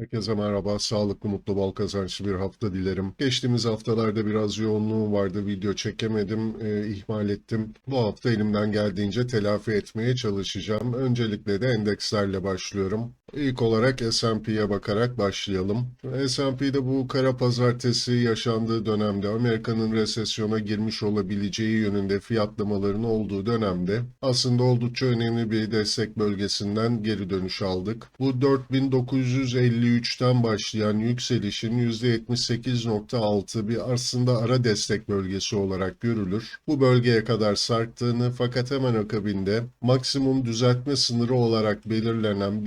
Herkese merhaba, sağlıklı, mutlu, bol kazançlı bir hafta dilerim. Geçtiğimiz haftalarda biraz yoğunluğum vardı, video çekemedim, e, ihmal ettim. Bu hafta elimden geldiğince telafi etmeye çalışacağım. Öncelikle de endekslerle başlıyorum. İlk olarak S&P'ye bakarak başlayalım. S&P'de bu kara pazartesi yaşandığı dönemde Amerika'nın resesyona girmiş olabileceği yönünde fiyatlamaların olduğu dönemde aslında oldukça önemli bir destek bölgesinden geri dönüş aldık. Bu 4953'ten başlayan yükselişin %78.6 bir aslında ara destek bölgesi olarak görülür. Bu bölgeye kadar sarktığını fakat hemen akabinde maksimum düzeltme sınırı olarak belirlenen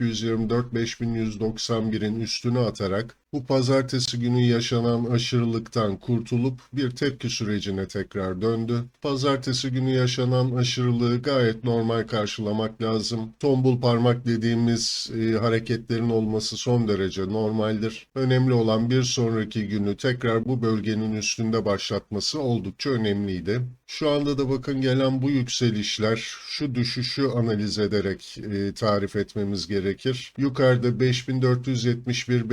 5224-5191'in üstüne atarak bu pazartesi günü yaşanan aşırılıktan kurtulup bir tepki sürecine tekrar döndü. Pazartesi günü yaşanan aşırılığı gayet normal karşılamak lazım. Tombul parmak dediğimiz e, hareketlerin olması son derece normaldir. Önemli olan bir sonraki günü tekrar bu bölgenin üstünde başlatması oldukça önemliydi. Şu anda da bakın gelen bu yükselişler şu düşüşü analiz ederek e, tarif etmemiz gerekir. Yukarıda 5471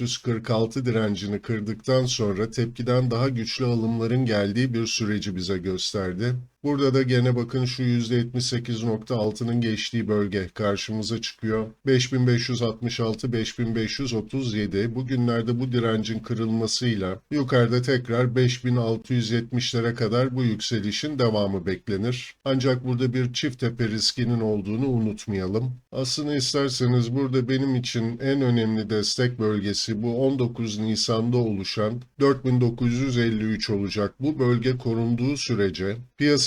5446 direncini kırdıktan sonra tepkiden daha güçlü alımların geldiği bir süreci bize gösterdi. Burada da gene bakın şu %78.6'nın geçtiği bölge karşımıza çıkıyor. 5566 5537 bugünlerde bu direncin kırılmasıyla yukarıda tekrar 5670'lere kadar bu yükselişin devamı beklenir. Ancak burada bir çift tepe riskinin olduğunu unutmayalım. Aslında isterseniz burada benim için en önemli destek bölgesi bu 19 Nisan'da oluşan 4953 olacak. Bu bölge korunduğu sürece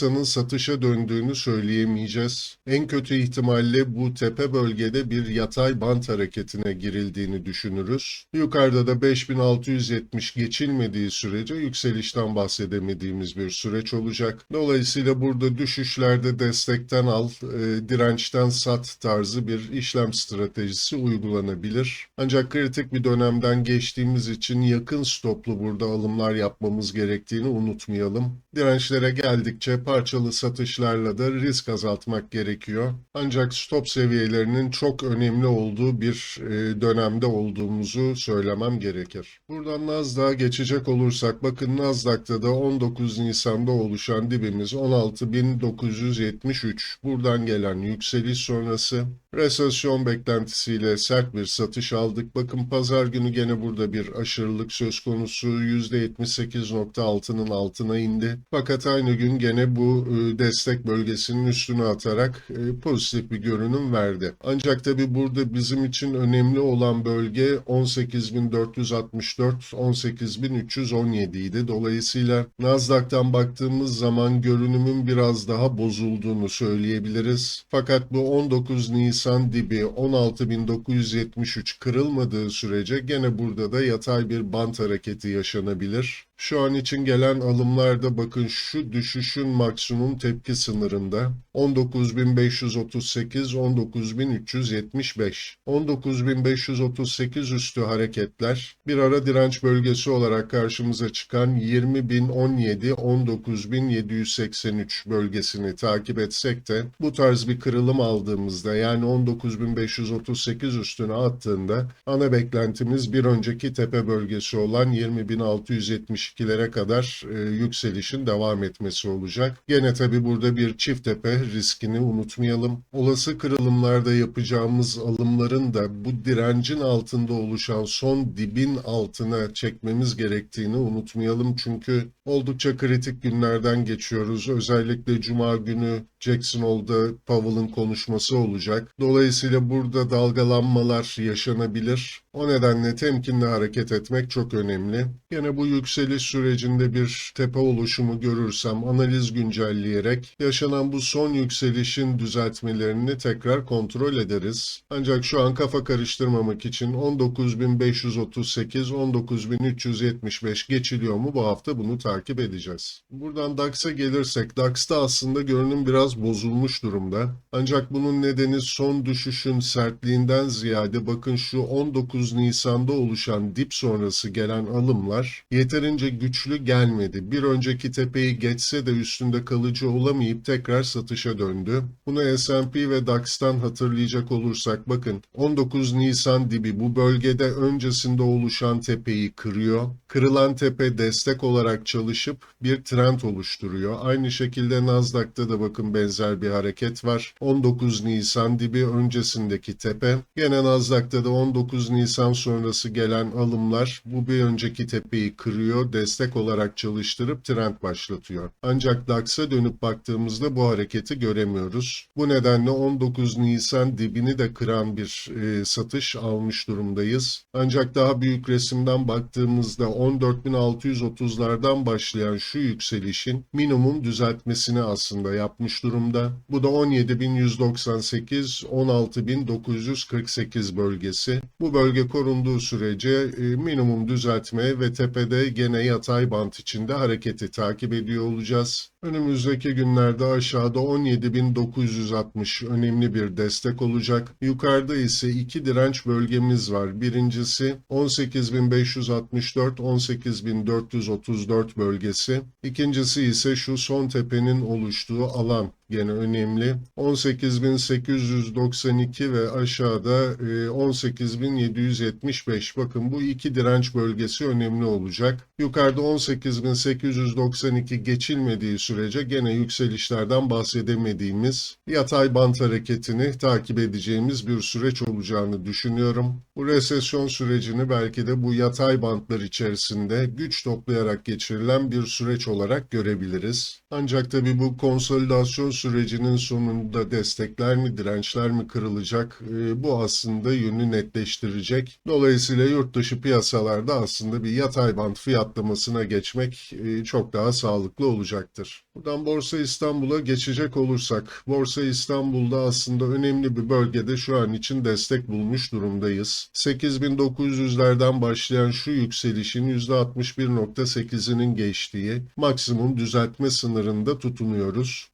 piyasanın satışa döndüğünü söyleyemeyeceğiz. En kötü ihtimalle bu tepe bölgede bir yatay bant hareketine girildiğini düşünürüz. Yukarıda da 5670 geçilmediği sürece yükselişten bahsedemediğimiz bir süreç olacak. Dolayısıyla burada düşüşlerde destekten al, e, dirençten sat tarzı bir işlem stratejisi uygulanabilir. Ancak kritik bir dönemden geçtiğimiz için yakın stoplu burada alımlar yapmamız gerektiğini unutmayalım. Dirençlere geldikçe parçalı satışlarla da risk azaltmak gerekiyor. Ancak stop seviyelerinin çok önemli olduğu bir e, dönemde olduğumuzu söylemem gerekir. Buradan Nasdaq'a geçecek olursak bakın Nasdaq'ta da 19 Nisan'da oluşan dibimiz 16.973. Buradan gelen yükseliş sonrası resesyon beklentisiyle sert bir satış aldık. Bakın pazar günü gene burada bir aşırılık söz konusu %78.6'nın altına indi. Fakat aynı gün gene bu e, destek bölgesinin üstüne atarak e, pozitif bir görünüm verdi. Ancak tabi burada bizim için önemli olan bölge 18.464 18.317 idi. Dolayısıyla Nasdaq'tan baktığımız zaman görünümün biraz daha bozulduğunu söyleyebiliriz. Fakat bu 19 Nisan dibi 16.973 kırılmadığı sürece gene burada da yatay bir bant hareketi yaşanabilir. Şu an için gelen alımlarda bakın şu düşüşün maksimum tepki sınırında. 19.538 19.375 19.538 üstü hareketler bir ara direnç bölgesi olarak karşımıza çıkan 20.017 19.783 bölgesini takip etsek de bu tarz bir kırılım aldığımızda yani 19.538 üstüne attığında ana beklentimiz bir önceki tepe bölgesi olan 20.670 72'lere kadar e, yükselişin devam etmesi olacak. Gene tabi burada bir çift tepe riskini unutmayalım. Olası kırılımlarda yapacağımız alımların da bu direncin altında oluşan son dibin altına çekmemiz gerektiğini unutmayalım. Çünkü oldukça kritik günlerden geçiyoruz. Özellikle Cuma günü Jackson Hole'da Powell'ın konuşması olacak. Dolayısıyla burada dalgalanmalar yaşanabilir. O nedenle temkinli hareket etmek çok önemli. Yine bu yükseliş sürecinde bir tepe oluşumu görürsem analiz güncelleyerek yaşanan bu son yükselişin düzeltmelerini tekrar kontrol ederiz. Ancak şu an kafa karıştırmamak için 19.538, 19.375 geçiliyor mu bu hafta bunu takip edeceğiz. Buradan DAX'a gelirsek DAX'ta aslında görünüm biraz bozulmuş durumda. Ancak bunun nedeni son düşüşün sertliğinden ziyade bakın şu 19 19 Nisan'da oluşan dip sonrası gelen alımlar yeterince güçlü gelmedi. Bir önceki tepeyi geçse de üstünde kalıcı olamayıp tekrar satışa döndü. Bunu S&P ve DAX'tan hatırlayacak olursak bakın 19 Nisan dibi bu bölgede öncesinde oluşan tepeyi kırıyor. Kırılan tepe destek olarak çalışıp bir trend oluşturuyor. Aynı şekilde Nasdaq'ta da bakın benzer bir hareket var. 19 Nisan dibi öncesindeki tepe. Gene Nasdaq'ta da 19 Nisan sonrası gelen alımlar bu bir önceki tepeyi kırıyor, destek olarak çalıştırıp trend başlatıyor. Ancak DAX'a dönüp baktığımızda bu hareketi göremiyoruz. Bu nedenle 19 Nisan dibini de kıran bir e, satış almış durumdayız. Ancak daha büyük resimden baktığımızda 14.630'lardan başlayan şu yükselişin minimum düzeltmesini aslında yapmış durumda. Bu da 17.198 16.948 bölgesi. Bu bölge korunduğu sürece e, minimum düzeltme ve tepede gene yatay bant içinde hareketi takip ediyor olacağız. Önümüzdeki günlerde aşağıda 17.960 önemli bir destek olacak. Yukarıda ise iki direnç bölgemiz var. Birincisi 18.564 18.434 bölgesi. İkincisi ise şu son tepenin oluştuğu alan gene önemli. 18.892 ve aşağıda e, 18.775. Bakın bu iki direnç bölgesi önemli olacak. Yukarıda 18.892 geçilmediği sürece gene yükselişlerden bahsedemediğimiz yatay bant hareketini takip edeceğimiz bir süreç olacağını düşünüyorum. Bu resesyon sürecini belki de bu yatay bantlar içerisinde güç toplayarak geçirilen bir süreç olarak görebiliriz. Ancak tabii bu konsolidasyon sürecinin sonunda destekler mi, dirençler mi kırılacak? Ee, bu aslında yönü netleştirecek. Dolayısıyla yurt dışı piyasalarda aslında bir yatay bant fiyatlamasına geçmek e, çok daha sağlıklı olacaktır. Buradan Borsa İstanbul'a geçecek olursak, Borsa İstanbul'da aslında önemli bir bölgede şu an için destek bulmuş durumdayız. 8900'lerden başlayan şu yükselişin %61.8'inin geçtiği maksimum düzeltme sınırında tutunuyoruz.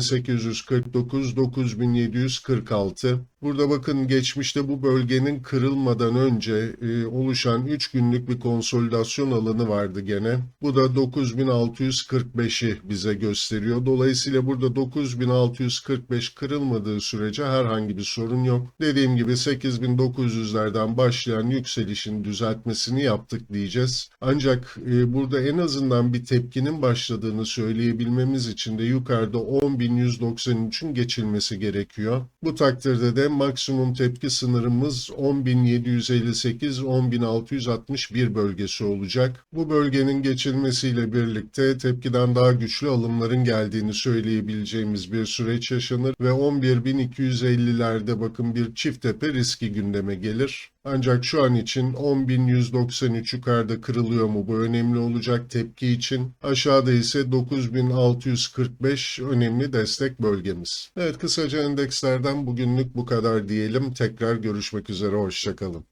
9849, 9746. Burada bakın geçmişte bu bölgenin kırılmadan önce e, oluşan 3 günlük bir konsolidasyon alanı vardı gene. Bu da 9645'i bize gösteriyor. Dolayısıyla burada 9645 kırılmadığı sürece herhangi bir sorun yok. Dediğim gibi 8900'lerden başlayan yükselişin düzeltmesini yaptık diyeceğiz. Ancak e, burada en azından bir tepkinin başladığını söyleyebilmemiz için de yukarıda 10.193'ün geçilmesi gerekiyor. Bu takdirde de maksimum tepki sınırımız 10.758-10.661 bölgesi olacak. Bu bölgenin geçilmesiyle birlikte tepkiden daha güçlü alımların geldiğini söyleyebileceğimiz bir süreç yaşanır ve 11.250'lerde bakın bir çift tepe riski gündeme gelir. Ancak şu an için 10.193 yukarıda kırılıyor mu bu önemli olacak tepki için. Aşağıda ise 9.645 önemli destek bölgemiz. Evet kısaca endekslerden bugünlük bu kadar diyelim. Tekrar görüşmek üzere hoşçakalın.